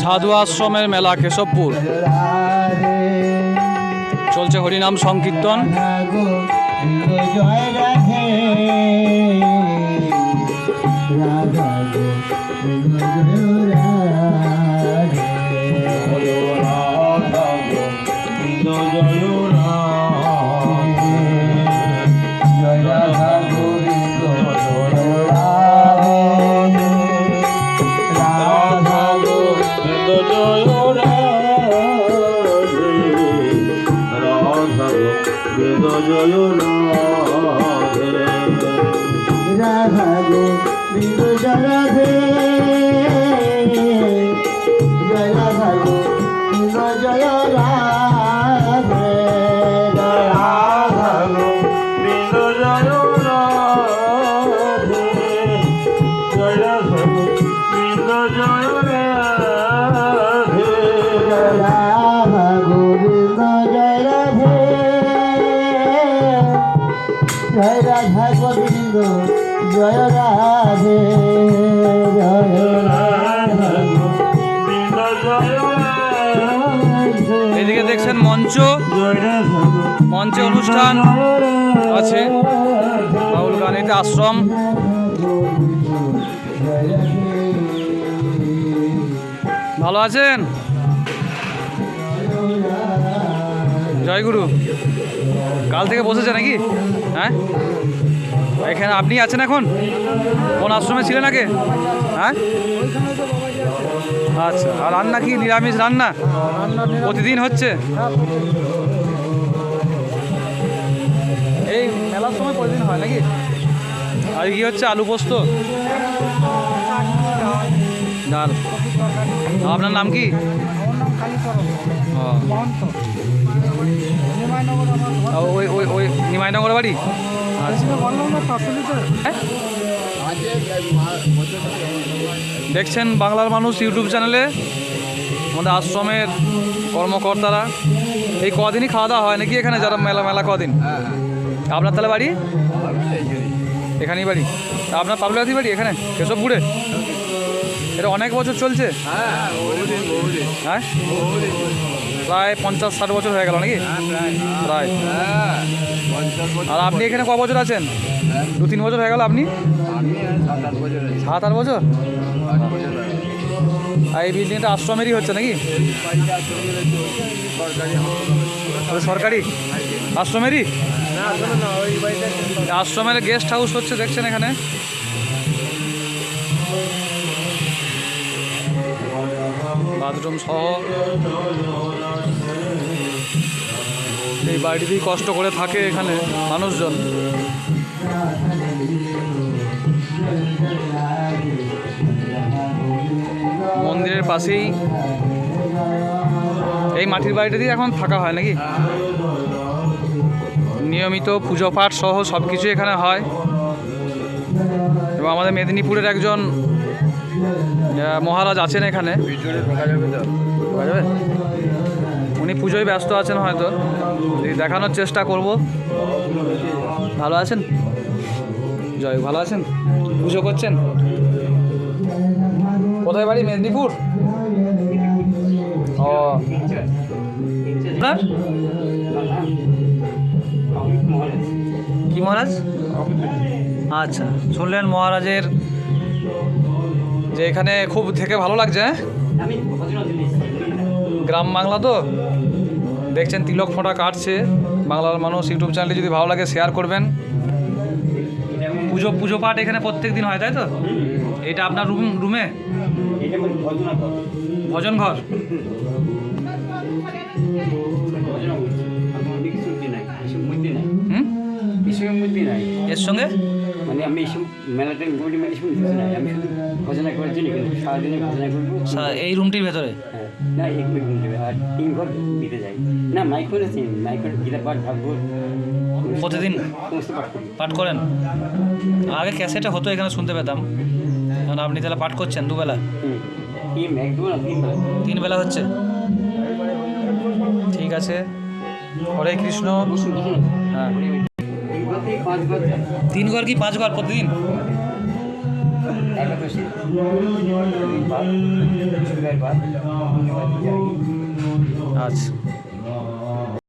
সাধু আশ্রমের মেলা কেশবপুর চলছে হরিনাম সংকীর্তন রাধা রাধা জয় রাধে রাধা গোবিন্দ জয় রাধে জয় রাধা গোবিন্দ জয় রাধে জয় রাধা এদিকে দেখছেন মঞ্চ মঞ্চে অনুষ্ঠান আছে। বাউল গান এটা আশ্রম। ভালো আছেন? জয় গুরু কাল থেকে বসেছে নাকি? হ্যাঁ? এখানে আপনি আছেন এখন? কোন আশ্রমে ছিলেন আগে? হ্যাঁ? আচ্ছা আর রান্না কি? নিরামিষ রান্না? প্রতিদিন হচ্ছে? এই মেলার সময় প্রতিদিন হয় নাকি? আর কি হচ্ছে? আলু পোস্ত? ডাল। আপনার নাম কি? ও। ওই ওই ওই নিমাইনগর বাড়ি? হ্যাঁ? দেখছেন বাংলার মানুষ ইউটিউব চ্যানেলে আমাদের আশ্রমের কর্মকর্তারা। এই কদিনই খাওয়া দাওয়া হয় নাকি এখানে যারা মেলা মেলা কদিন? আপনার তাহলে বাড়ি? এখানেই বাড়ি। আপনার পাবলাতি বাড়ি এখানে? কেশবপুরে এটা অনেক বছর চলছে? হ্যাঁ? প্রায় পঞ্চাশ ষাট বছর হয়ে গেল নাকি? প্রায়। আর আপনি এখানে ক বছর আছেন? দু তিন বছর হয়ে গেল আপনি? সাত আট বছর? আর এই বিল্ডিংটা আশ্রমেরই হচ্ছে নাকি? সরকারি? আশ্রমেরই? আশ্রমের গেস্ট হাউস হচ্ছে দেখছেন এখানে। বাথরুম সহ। এই বাড়িতেই কষ্ট করে থাকে এখানে মানুষজন। মন্দিরের পাশেই। এই মাটির বাড়িটাতেই এখন থাকা হয় নাকি? নিয়মিত পুজো পাঠ সহ সব কিছু এখানে হয়। এবং আমাদের মেদিনীপুরের একজন মহারাজ আছেন এখানে? উনি পুজোয় ব্যস্ত আছেন হয়তো। দেখানোর চেষ্টা করব। ভালো আছেন? জয়, ভালো আছেন? পুজো করছেন? কোথায় বাড়ি? মেদিনীপুর? ও। কি মহারাজ? আচ্ছা শুনলেন মহারাজের যে এখানে খুব থেকে ভালো লাগছে হ্যাঁ? গ্রাম বাংলা তো? দেখছেন তিলক ফোঁটা কাটছে। বাংলার মানুষ ইউটিউব চ্যানেলে যদি ভালো লাগে শেয়ার করবেন। পুজো পুজো পাঠ এখানে প্রত্যেক দিন হয় তাই তো? এটা আপনার রুম রুমে? ভজন ঘর। এর সঙ্গে? মানে আমি মেলাতে নাই আমি শুধু ভজনা করার কিন্তু সারাদিনে ভজনা করব। এই রুমটির ভেতরে? হ্যাঁ। না এক মিনিট ঘুম আর তিন ঘর দিতে যাই। না মাইক্রোন আছে। মাইক্রোন গীতা পাঠ ভাগবত প্রতিদিন? পাঠ করেন? আগে ক্যাসেটে হতো এখানে শুনতে পেতাম। এখন আপনি তাহলে পাঠ করছেন দুবেলা। তিন না বেলা হচ্ছে? ঠিক আছে। হরে কৃষ্ণ। হ্যাঁ। তিন ঘর কি পাঁচ ঘর প্রতিদিন। আচ্ছা